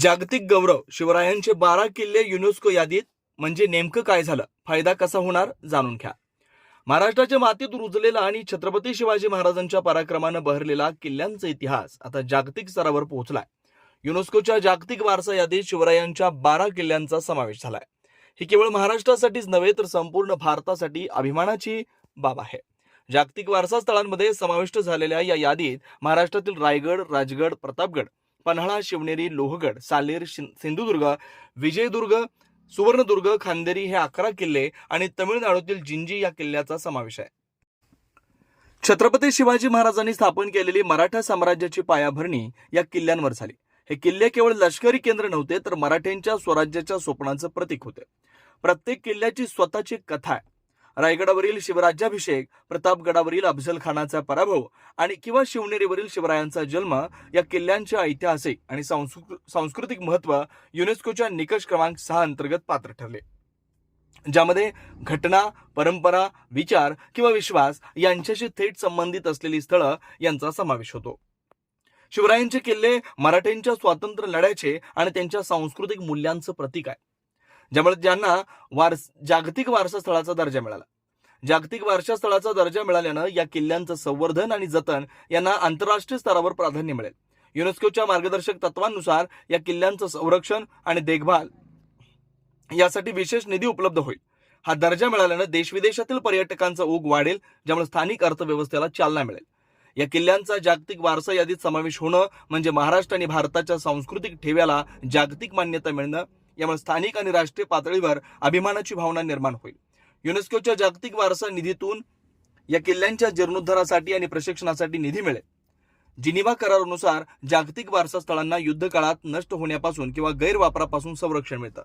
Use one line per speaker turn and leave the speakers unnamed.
जागतिक गौरव शिवरायांचे बारा किल्ले युनेस्को यादीत म्हणजे नेमकं काय झालं? फायदा कसा होणार? जाणून घ्या. महाराष्ट्राच्या मातीत रुजलेला आणि छत्रपती शिवाजी महाराजांच्या पराक्रमानं बहरलेला किल्ल्यांचा इतिहास आता जागतिक स्तरावर पोहोचलाय. युनेस्कोच्या जागतिक वारसा यादीत शिवरायांच्या बारा किल्ल्यांचा समावेश झालाय. ही केवळ महाराष्ट्रासाठीच नव्हे तर संपूर्ण भारतासाठी अभिमानाची बाब आहे. जागतिक वारसा स्थळांमध्ये समाविष्ट झालेल्या या यादीत महाराष्ट्रातील रायगड राजगड प्रतापगड पन्हाळा शिवनेरी लोहगड सालेर सिंधुदुर्ग विजयदुर्ग सुवर्णदुर्ग खांदेरी हे अकरा किल्ले आणि तमिळनाडूतील जिंजी या किल्ल्याचा समावेश आहे. छत्रपती शिवाजी महाराजांनी स्थापन केलेली मराठा साम्राज्याची पायाभरणी या किल्ल्यांवर झाली. हे किल्ले केवळ लष्करी केंद्र नव्हते तर मराठ्यांच्या स्वराज्याच्या स्वप्नाचं प्रतीक होते. प्रत्येक किल्ल्याची स्वतःची कथा आहे. रायगडावरील शिवराज्याभिषेक प्रतापगडावरील अफजलखानाचा पराभव आणि किंवा शिवनेरीवरील शिवरायांचा जन्म या किल्ल्यांचे ऐतिहासिक आणि सांस्कृतिक महत्त्व युनेस्कोच्या निकष क्रमांक सहा अंतर्गत पात्र ठरले. ज्यामध्ये घटना परंपरा विचार किंवा विश्वास यांच्याशी थेट संबंधित असलेली स्थळं यांचा समावेश होतो. शिवरायांचे किल्ले मराठ्यांच्या स्वातंत्र्य लढ्याचे आणि त्यांच्या सांस्कृतिक मूल्यांचं प्रतीक आहे. ज्यामुळे ज्यांना वारस जागतिक वारसा स्थळाचा दर्जा मिळाला. जागतिक वारसा स्थळाचा दर्जा मिळाल्यानं या किल्ल्यांचं संवर्धन आणि जतन यांना आंतरराष्ट्रीय स्तरावर प्राधान्य मिळेल. युनेस्कोच्या मार्गदर्शक तत्वांनुसार या किल्ल्यांचं संरक्षण आणि देखभाल यासाठी विशेष निधी उपलब्ध होईल. हा दर्जा मिळाल्यानं देशविदेशातील पर्यटकांचा ओघ वाढेल ज्यामुळे स्थानिक अर्थव्यवस्थेला चालना मिळेल. या किल्ल्यांचा जागतिक वारसा यादीत समावेश होणं म्हणजे महाराष्ट्र आणि भारताच्या सांस्कृतिक ठेव्याला जागतिक मान्यता मिळणं यामुळे स्थानिक आणि राष्ट्रीय पातळीवर अभिमानाची भावना निर्माण होईल. युनेस्कोच्या जागतिक वारसा निधीतून या किल्ल्यांच्या जीर्णोद्धारासाठी आणि प्रशिक्षणासाठी निधी मिळेल. जिनिवा करारानुसार जागतिक वारसा स्थळांना युद्ध काळात नष्ट होण्यापासून किंवा गैरवापरापासून संरक्षण मिळतं.